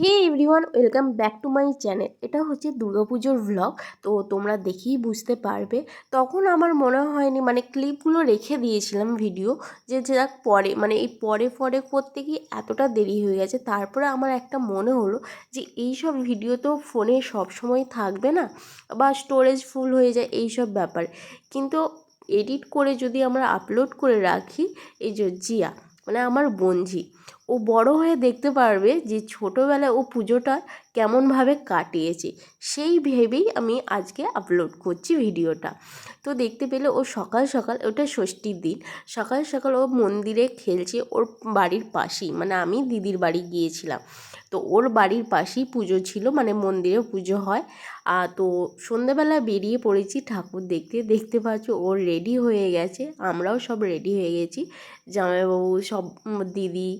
Hey everyone welcome back to my channel এটা হচ্ছে দুর্গাপুজোর ভ্লগ তো তোমরা দেখেই বুঝতে পারবে। তখন আমার মনে হয়নি মানে ক্লিপগুলো রেখে দিয়েছিলাম ভিডিও যে যাক পরে মানে এই পরে পরে করতে গিয়ে এতটা দেরি হয়ে গেছে। তারপরে আমার একটা মনে হলো যে এই সব ভিডিও তো ফোনে সবসময় থাকবে না, বা স্টোরেজ ফুল হয়ে যায়, এই সব ব্যাপার। কিন্তু এডিট করে যদি আমরা আপলোড করে রাখি, এই যে জিয়া মানে আমার বঞ্জি ও বড় হয়ে দেখতে পারবে যে ছোটোবেলায় ও পুজোটা কেমনভাবে কাটিয়েছে। সেই ভেবেই আমি আজকে আপলোড করছি ভিডিওটা। তো দেখতে পেলে ও সকাল সকাল, ওটা ষষ্ঠীর দিন, সকাল সকাল ও মন্দিরে খেলছে ওর বাড়ির পাশেই। মানে আমি দিদির বাড়ি গিয়েছিলাম। তো ওর বাড়ির পাশেই পুজো ছিল মানে মন্দিরে পুজো হয়। আর তো সন্ধেবেলা বেরিয়ে পড়েছি, ঠাকুর দেখতে। দেখতে পাচ্ছ ওর রেডি হয়ে গেছে। আমরাও সব রেডি হয়ে গেছি। জামাইবাবু, সব দিদি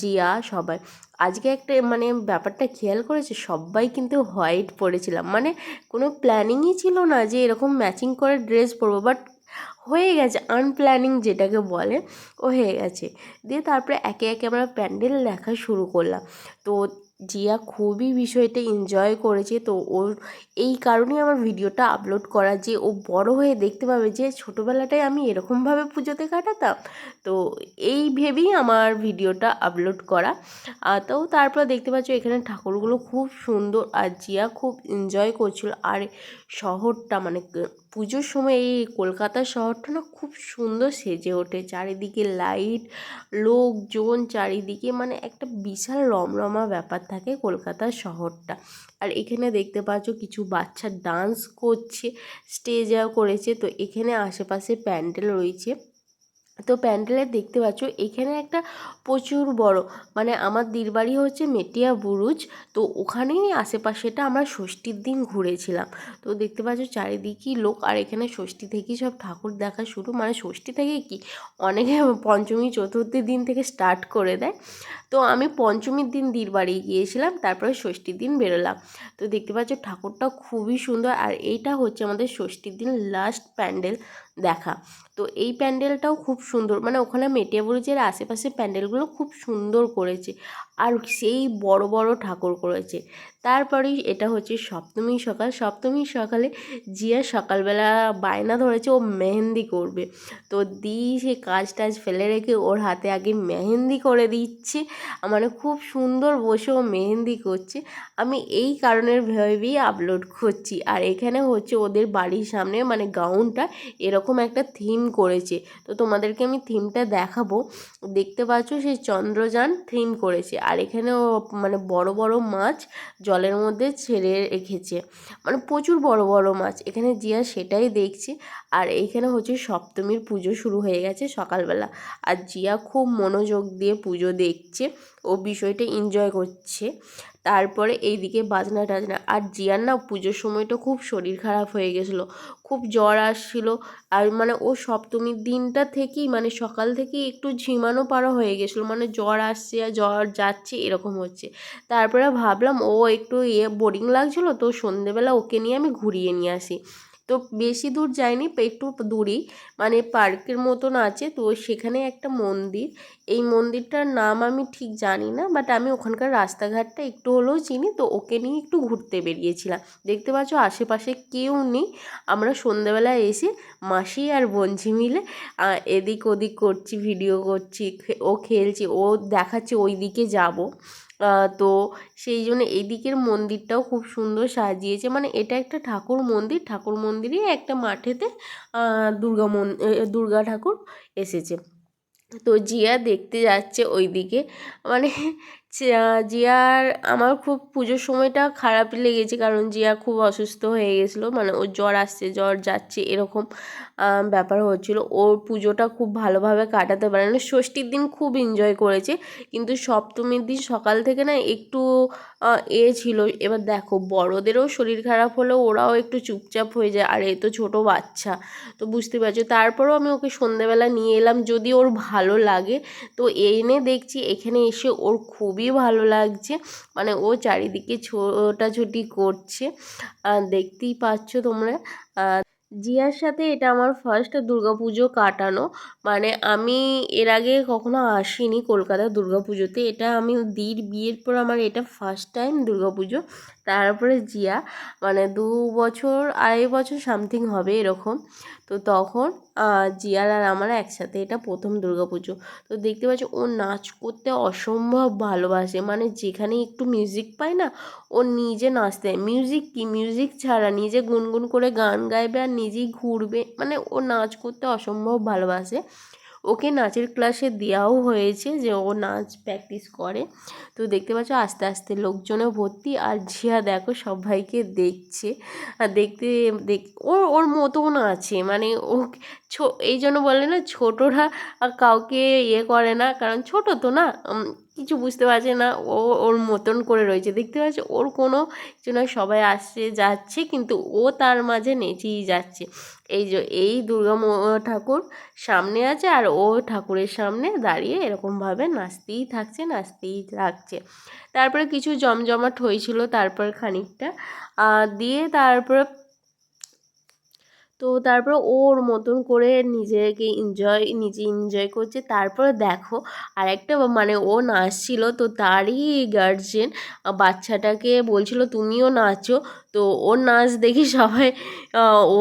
জিয়া সবাই। আজকে একটা মানে ব্যাপারটা খেয়াল করেছে? সবাই কিন্তু হোয়াইট পরেছিলাম। মানে কোনো প্ল্যানিংই ছিল না যে এরকম ম্যাচিং করে ড্রেস পরবো বাট হয়ে গেছে। আনপ্ল্যানিং যেটাকে বলে, ও হয়ে গেছে। দিয়ে তারপরে একে একে আমরা প্যান্ডেল দেখা শুরু করলাম। তো জিয়া খুবই বিষয়টা এনজয় করেছে। তো ওর এই কারণেই আমার ভিডিওটা আপলোড করা যে ও বড় হয়ে দেখতে পাবে যে ছোটোবেলাটায় আমি এরকমভাবে পুজোতে কাটাতাম। তো এই ভেবেই আমার ভিডিওটা আপলোড করা। তো তারপর দেখতে পাচ্ছ এখানে ঠাকুরগুলো খুব সুন্দর আর জিয়া খুব এনজয় করছিল। আর শহরটা মানে পুজোর সময় এই কলকাতার শহরটা না খুব সুন্দর সেজে ওঠে। চারিদিকে লাইট লোকজন, চারিদিকে মানে একটা বিশাল রমরমা ব্যাপার থাকে কলকাতা শহরটা। আর এখানে দেখতে পাচ্ছ কিছু বাচ্চা ডান্স করছে স্টেজও করেছে। তো এখানে আশেপাশে প্যান্ডেল রয়েছে। তো প্যান্ডেলে দেখতে পাচ্ছ, এখানে একটা প্রচুর বড় মানে আমার বাড়ি হচ্ছে মেটিয়া বুরুজ, তো ওখানেই আশেপাশেটা আমরা ষষ্ঠীর দিন ঘুরেছিলাম। তো দেখতে পাচ্ছ চারিদিকই লোক, আর এখানে ষষ্ঠী থেকেই সব ঠাকুর দেখা শুরু মানে ষষ্ঠী থেকে কি, অনেকে পঞ্চমী, চতুর্থী দিন থেকে স্টার্ট করে দেয়। তো আমি পঞ্চমীর দিন বাড়ি গিয়েছিলাম, তারপরে ষষ্ঠীর দিন বেরোলাম। তো দেখতে পাচ্ছ ঠাকুরটা খুবই সুন্দর, আর এইটা হচ্ছে আমাদের ষষ্ঠীর দিন লাস্ট প্যান্ডেল দেখা। তো এই প্যান্ডেলটাও খুব সুন্দর মানে ওখানে মেটিয়া ব্রিজের আশেপাশে প্যান্ডেলগুলো খুব সুন্দর করেছে। আর সেই বড় বড় ঠাকুর করেছে। তারপরেই এটা হচ্ছে সপ্তমী সকাল। সপ্তমী সকালে জিয়া সকালবেলা বায়না ধরেছে, ও মেহেন্দি করবে। তো দি সে কাজ টাজ ফেলে রেখে ওর হাতে আগে মেহেন্দি করে দিচ্ছে। মানে খুব সুন্দর বসে ও মেহেন্দি করছে। আমি এই কারণের ভেবেই আপলোড করছি। আর এখানে হচ্ছে ওদের বাড়ির সামনে মানে গাউনটা এরকম একটা থিম করেছে। তো তোমাদেরকে আমি থিমটা দেখাবো। দেখতে পাচ্ছ সে চন্দ্রযান থিম করেছে। আর এখানেও মানে বড় বড় মাছ জলের মধ্যে ছেড়ে রেখেছে। মানে প্রচুর বড় বড় মাছ। এখানে জিয়া সেটাই দেখছে। আর এইখানে হচ্ছে সপ্তমীর পুজো শুরু হয়ে গেছে সকালবেলা। আর জিয়া খুব মনোযোগ দিয়ে পুজো দেখছে। ও বিষয়টা এনজয় করছে। তারপরে এইদিকে বাজনা টাজনা। আর জিয়ার না পুজোর সময়টা খুব শরীর খারাপ হয়ে গেছিল। খুব জ্বর আসছিল। আর মানে ও সপ্তমীর দিনটা থেকেই মানে সকাল থেকেই একটু ঝিমানো পাড়া হয়ে গেছিল। মানে জ্বর আসছে আর জ্বর যাচ্ছে, এরকম হচ্ছে। তারপরে ভাবলাম ও একটু ইয়ে বোরিং লাগছিল, তো সন্ধেবেলা ওকে নিয়ে আমি ঘুরিয়ে নিয়ে আসি। তো বেশি দূর যায়নি একটু দূরেই। মানে পার্কের মতন আছে, তো সেখানে একটা মন্দির। এই মন্দিরটার নাম আমি ঠিক জানি না বাট আমি ওখানকার রাস্তাঘাটটা একটু হলেও চিনি, তো ওকে নিয়ে একটু ঘুরতে বেরিয়েছিলাম। দেখতে পাচ্ছ আশেপাশে কেউ নেই। আমরা সন্ধ্যেবেলায় এসে মাসি আর বঞ্জি মিলে এদিক ওদিক করছি ভিডিও করছি ও খেলছি, ও দেখাচ্ছে ওই দিকে যাব। তো সেই জন্য এদিকের দিকের মন্দিরটাও খুব সুন্দর সাজিয়েছে। মানে এটা একটা ঠাকুর মন্দির। ঠাকুর মন্দিরে একটা মাঠেতে দুর্গা মন দুর্গা ঠাকুর এসেছে। তো জিয়া দেখতে যাচ্ছে ওইদিকে। মানে জিয়ার আমার খুব পুজোর সময়টা খারাপ লেগেছে কারণ জিয়া খুব অসুস্থ হয়ে গেছিল। মানে ওর জ্বর আসছে, জ্বর যাচ্ছে এরকম ব্যাপার হচ্ছিল। ওর পুজোটা খুব ভালোভাবে কাটাতে পারে না ষষ্ঠীর দিন খুব এনজয় করেছে। কিন্তু সপ্তমীর দিন সকাল থেকে না একটু এ ছিল। এবার দেখো, বড়োদেরও শরীর খারাপ হলেও ওরাও একটু চুপচাপ হয়ে যায়। আর এ তো ছোটো বাচ্চা, তো বুঝতে পারছ। তারপরেও আমি ওকে সন্ধেবেলা নিয়ে এলাম যদি ওর ভালো লাগে। তো এনে দেখছি এখানে এসে ওর খুবই ভালো লাগছে। মানে ও চারিদিকে ছোটাছুটি করছে। দেখতেই পাচ্ছ তোমরা। জিয়ার সাথে এটা আমার ফার্স্ট দুর্গাপুজো কাটানো। মানে আমি এর আগে কখনো আসিনি কলকাতা দুর্গাপুজোতে। এটা আমি দির বিয়ের পর আমার এটা ফার্স্ট টাইম দুর্গাপুজো। তারপরে জিয়া। মানে দু বছর, আড়াই বছর সামথিং হবে এরকম। তো তখন জিয়ার আর আমার একসাথে এটা প্রথম দুর্গা পুজো তো দেখতে পাচ্ছি, ও নাচ করতে অসম্ভব ভালোবাসে। মানে যেখানে একটু মিউজিক পায় না, ও নিজে নাচতে মিউজিক কি? মিউজিক ছাড়া নিজে গুনগুন করে গান গাইবে আর নিজেই ঘুরবে। মানে ও নাচ করতে অসম্ভব ভালোবাসে। ওকে নাচের ক্লাসে দেওয়াও হয়েছে যে ও নাচ প্র্যাকটিস করে। তো দেখতে পাচ্ছ আস্তে আস্তে লোকজনে ভর্তি আর ঝিয়া দেখো সবাইকে দেখছে। আর দেখতে দেখ ওর ওর মতন আছে। মানে ও এই জন্য বলে না ছোটরা কাউকে ইয়ে করে না, কারণ ছোট তো না কিছু বুঝতে পারছে না। ও ওর মতন করে রয়েছে। দেখতে পাচ্ছে? ওর কোনো কিছু নয়, সবাই আসছে, যাচ্ছে, কিন্তু ও তার মাঝে নেচেই যাচ্ছে। এই যে, এই দুর্গা ঠাকুর সামনে আছে আর ও ঠাকুরের সামনে দাঁড়িয়ে এরকমভাবে নাচতেই থাকছে নাচতেই থাকছে তারপরে কিছু জমজমাট হয়েছিল তারপর খানিকটা। দিয়ে তারপরে তো তারপর ওর মতন করে নিজেকে এনজয় নিজে এনজয় করছে। তারপরে দেখো আর একটা মানে ও নাচছিল তো তারই গার্জেন বাচ্চাটাকে বলছিল, তুমিও নাচো। তো ওর নাচ দেখি সবাই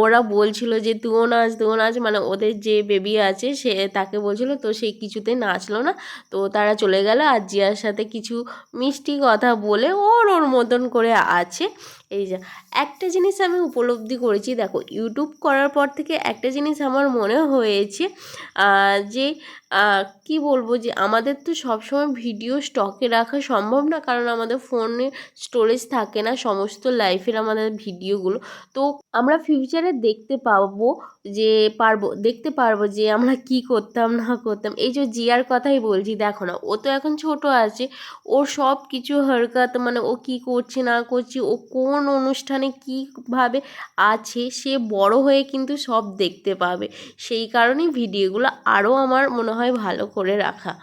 ওরা বলছিল যে তুও নাচ তুও নাচ। মানে ওদের যে বেবি আছে, সে তাকে বলছিল, তো সে কিছুতে নাচলো না। তো তারা চলে গেল আর জিয়ার সাথে কিছু মিষ্টি কথা বলে ওর ওর মতন করে আছে। এই যা, একটা জিনিস আমি উপলব্ধি করেছি, দেখো ইউটিউব করার পর থেকে একটা জিনিস আমার মনে হয়েছে যে কি বলব যে, আমাদের তো সবসময় ভিডিও স্টকে রাখা সম্ভব না, কারণ আমাদের ফোনে স্টোরেজ থাকে না, সমস্ত লাইফের আমাদের ভিডিওগুলো তো আমরা ফিউচারে দেখতে পাবো যে পারব, দেখতে পারব যে আমরা কি করতাম, না করতাম। এই যে জিয়ার কথাই বলছি, দেখো না, ও তো এখন ছোট আছে, ওর সব কিছু হরকত মানে ও কি করছে, না করছে, ও কোন অনুষ্ঠানে কীভাবে আছে, সে বড় হয়ে কিন্তু সব দেখতে পাবে। সেই কারণেই ভিডিওগুলো আরও আমার মনে হয় ভালো করে রাখা।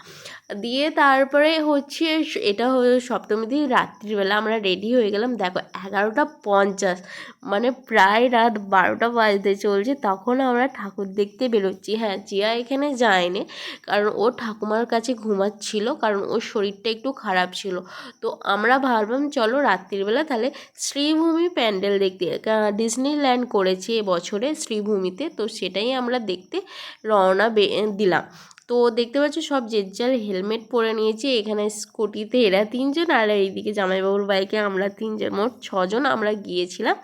দিয়ে তারপরে হচ্ছে, এটা সপ্তমী দিন, রাত্রিবেলা আমরা রেডি হয়ে গেলাম। দেখো, এগারোটা পঞ্চাশ মানে প্রায় রাত বারোটা বাজতে চলছে, তখন আমরা ঠাকুর দেখতে বেরোচ্ছি। হ্যাঁ জিয়া এখানে যায়নি কারণ ও ঠাকুমার কাছে ঘুমাচ্ছিল কারণ ওর শরীরটা একটু খারাপ ছিল। তো আমরা ভাবলাম, চলো রাত্রিবেলা তাহলে শ্রীভূমি প্যান্ডেল দেখতে ডিজনিল্যান্ড করেছে এবছরে শ্রীভূমিতে, তো সেটাই আমরা দেখতে রওনা দিলাম। তো দেখতে পাচ্ছ সব যে যার হেলমেট পরে নিয়েছে, এখানে স্কুটিতে এরা তিনজন আর এইদিকে জামাইবাবুর বাইকে আমরা তিনজন, মোট ছজন আমরা গিয়েছিলাম।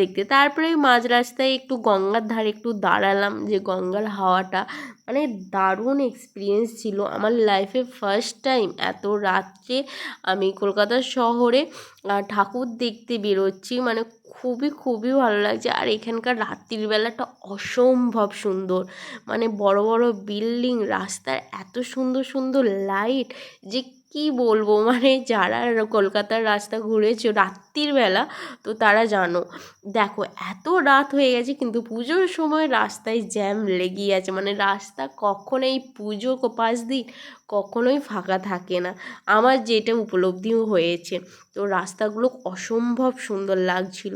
দেখতে। তারপরে মাঝ রাস্তায় একটু গঙ্গার ধারে একটু দাঁড়ালাম যে গঙ্গার হাওয়াটা। মানে দারুণ এক্সপিরিয়েন্স ছিল। আমার লাইফে ফার্স্ট টাইম এত রাত্রে আমি কলকাতা শহরে ঠাকুর দেখতে বেরোচ্ছি। মানে খুবই খুবই ভালো লাগছে। আর এখানকার রাত্রির বেলাটা অসম্ভব সুন্দর। মানে বড় বড় বিল্ডিং রাস্তার এত সুন্দর সুন্দর লাইট যে কি বলব? মানে যারা কলকাতার রাস্তা ঘুরেছো রাত্রির বেলা, তো তারা জানো। দেখো, এত রাত হয়ে গেছে, কিন্তু পুজোর সময় রাস্তায় জ্যাম লেগেই আছে। মানে রাস্তা কখন এই পুজো পাশ দিন কখনোই ফাঁকা থাকে না। আমার যেটা উপলব্ধিও হয়েছে, তো রাস্তাগুলো অসম্ভব সুন্দর লাগছিল।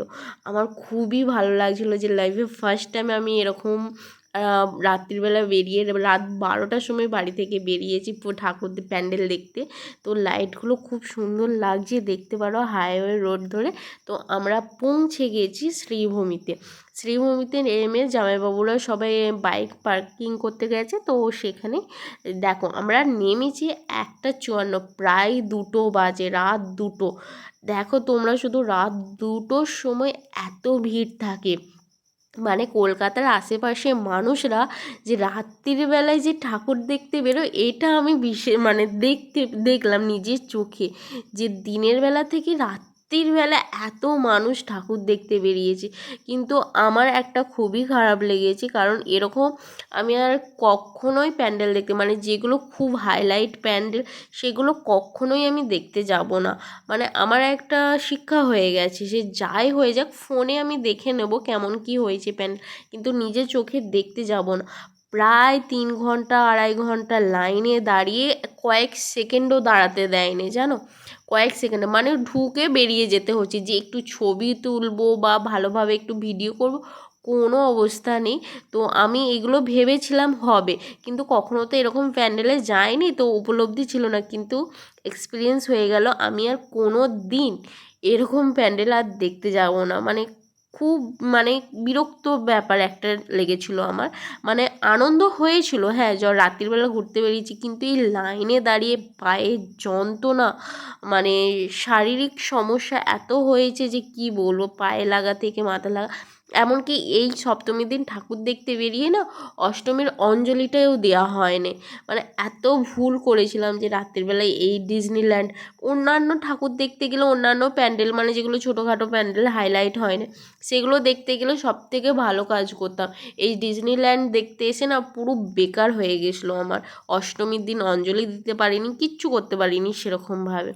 আমার খুবই ভালো লাগছিল যে লাইফে ফার্স্ট টাইম আমি এরকম রাত্রিবেলা বেরিয়ে রাত বারোটার সময় বাড়ি থেকে বেরিয়েছি ঠাকুর প্যান্ডেল দেখতে। তো লাইটগুলো খুব সুন্দর লাগছে দেখতে পারো হাইওয়ে রোড ধরে। তো আমরা পৌঁছে গেছি শ্রীভূমিতে। শ্রীভূমিতে নেমে জামাইবাবুরা সবাই বাইক পার্কিং করতে গেছে। তো সেখানে দেখো আমরা নেমেছি একটা চুয়ান্ন, প্রায় দুটো বাজে, রাত দুটো। দেখো তোমরা শুধু রাত দুটোর সময় এত ভিড় থাকে। মানে কলকাতার আশেপাশে মানুষরা যে রাত্রির বেলায় যে ঠাকুর দেখতে বেরোয়, এটা আমি বিশেষ মানে দেখতে, দেখলাম নিজের চোখে যে দিনের বেলা থেকে রাত রাত্রির বেলা এত মানুষ ঠাকুর দেখতে বেরিয়েছে। কিন্তু আমার একটা খুবই খারাপ লেগেছে, কারণ এরকম আমি আর কখনোই প্যান্ডেল দেখতে মানে যেগুলো খুব হাইলাইট প্যান্ডেল, সেগুলো কখনোই আমি দেখতে যাব না। মানে আমার একটা শিক্ষা হয়ে গেছে সে যাই হয়ে যাক, ফোনে আমি দেখে নেব কেমন কি হয়েছে প্যান্ডেল, কিন্তু নিজে চোখে দেখতে যাব না। প্রায় তিন ঘণ্টা, আড়াই ঘণ্টা লাইনে দাঁড়িয়ে কয়েক সেকেন্ডও দাঁড়াতে দেয়নি, জানো? কয়েক সেকেন্ডে মানে ঢুকে বেরিয়ে যেতে হচ্ছে যে একটু ছবি তুলবো বা ভালোভাবে একটু ভিডিও করব, কোনো অবস্থা নেই। তো আমি এগুলো ভেবেছিলাম হবে, কিন্তু কখনো তো এরকম প্যান্ডেলে যায়নি তো উপলব্ধি ছিল না। কিন্তু এক্সপিরিয়েন্স হয়ে গেল, আমি আর কোনো দিন এরকম প্যান্ডেল আর দেখতে যাব না। মানে খুব মানে বিরক্ত ব্যাপার একটা লেগেছিল আমার। মানে আনন্দ হয়েছিল হ্যাঁ য রাত্রিবেলা ঘুরতে বেরিয়েছি, কিন্তু এই লাইনে দাঁড়িয়ে পায়ে যন্ত্রণা মানে শারীরিক সমস্যা এত হয়েছে যে কি বলব, পায়ে লাগা থেকে মাথা লাগা এমনকি এই সপ্তমীর দিন ঠাকুর দেখতে বেরিয়ে না অষ্টমীর অঞ্জলিটাও দেওয়া হয়নি। মানে এত ভুল করেছিলাম যে রাত্রিবেলায় এই ডিজনিল্যান্ড অন্যান্য ঠাকুর দেখতে গেলে অন্যান্য প্যান্ডেল মানে যেগুলো ছোটোখাটো প্যান্ডেল হাইলাইট হয় না সেগুলো দেখতে গেলে সব থেকে ভালো কাজ করতাম। এই ডিজনিল্যান্ড দেখতে এসে না পুরো বেকার হয়ে গেছিল আমার। অষ্টমীর দিন অঞ্জলি দিতে পারিনি, কিচ্ছু করতে পারিনি সেরকমভাবে।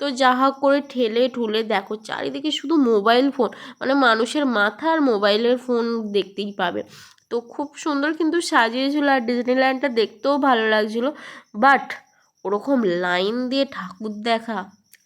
তো যা হোক করে ঠেলে ঠুলে দেখো, চারিদিকে শুধু মোবাইল ফোন মানে মানুষের মাথা আর মোবাইলের ফোন দেখতেই পাবে। তো খুব সুন্দর কিন্তু সাজিয়েছিলো আর ডিজনিল্যান্ডটা দেখতেও ভালো লাগছিল। বাট ওরকম লাইন দিয়ে ঠাকুর দেখা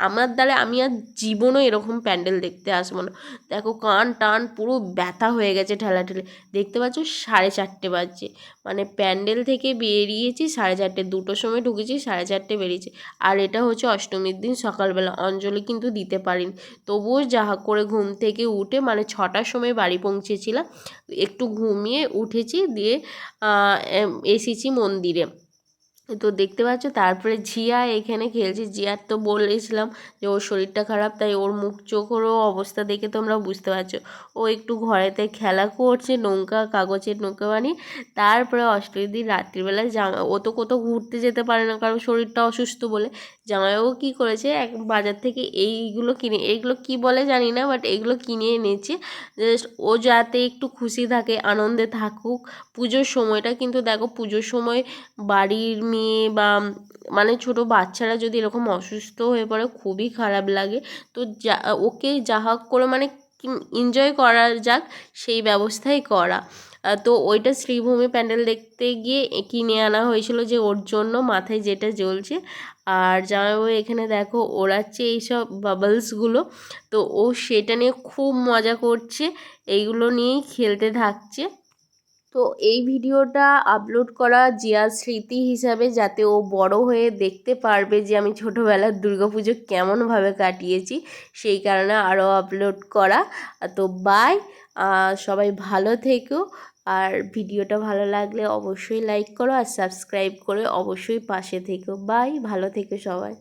আমার দ্বারা আমি আর জীবনও এরকম প্যান্ডেল দেখতে আসব না। দেখো কান টান পুরো ব্যথা হয়ে গেছে ঠেলাঠেলি। দেখতে পাচ্ছ সাড়ে চারটে বাজছে। মানে প্যান্ডেল থেকে বেরিয়েছি সাড়ে চারটে, দুটোর সময় ঢুকেছি, সাড়ে চারটে বেরিয়েছি। আর এটা হচ্ছে অষ্টমীর দিন সকালবেলা, অঞ্জলি কিন্তু দিতে পারিনি। তবুও যাহা করে ঘুম থেকে উঠে মানে ছটার সময় বাড়ি পৌঁছেছিলাম। একটু ঘুমিয়ে উঠেছি, দিয়ে এসেছি মন্দিরে। তো দেখতে পাচ্ছ, তারপরে জিয়া এখানে খেলছে। জিয়ার তো বলেছিলাম যে, ওর শরীরটা খারাপ, তাই ওর মুখ চোখেরও অবস্থা দেখে তোমরা বুঝতে পারছ। ও একটু ঘরেতে খেলা করছে, নৌকা, কাগজের নৌকা বানিয়ে। তারপরে অষ্টমীর দিন রাত্রিবেলায় জামা, ও তো কোথাও ঘুরতে যেতে পারে না, কারণ শরীরটা অসুস্থ বলে। জামাইবাবু কী করেছে, এক বাজার থেকে এইগুলো কিনে এইগুলো কি বলে জানি না বাট এগুলো কিনে এনেছে। জাস্ট ও যাতে একটু খুশি থাকে, আনন্দে থাকুক। পুজোর সময়টা কিন্তু দেখো, পুজোর সময় বাড়ির বা মানে ছোটো বাচ্চারা যদি এরকম অসুস্থ হয়ে পড়ে, খুবই খারাপ লাগে। তো যা, ওকে যা হোক করে মানে এনজয় করা যাক, সেই ব্যবস্থাই করা। তো ওইটা শ্রীভূমি প্যান্ডেল দেখতে গিয়ে কিনে আনা হয়েছিল যে ওর জন্য, মাথায় যেটা জ্বলছে। আর জামাইবাবু এখানে দেখো, ওড়াচ্ছে এইসব বাবলসগুলো তো ও সেটা নিয়ে খুব মজা করছে, এইগুলো নিয়েই খেলতে থাকছে। তো এই ভিডিওটা আপলোড করা জিয়ার স্মৃতি হিসাবে যাতে ও বড় হয়ে দেখতে পারবে যে আমি ছোটোবেলার পুজো কেমনভাবে কাটিয়েছি, সেই কারণে আরও আপলোড করা। তো বাই সবাই ভালো থেকো। আর ভিডিওটা ভালো লাগলে অবশ্যই লাইক করো আর সাবস্ক্রাইব করে অবশ্যই পাশে থেকো। বাই ভালো থেকো সবাই।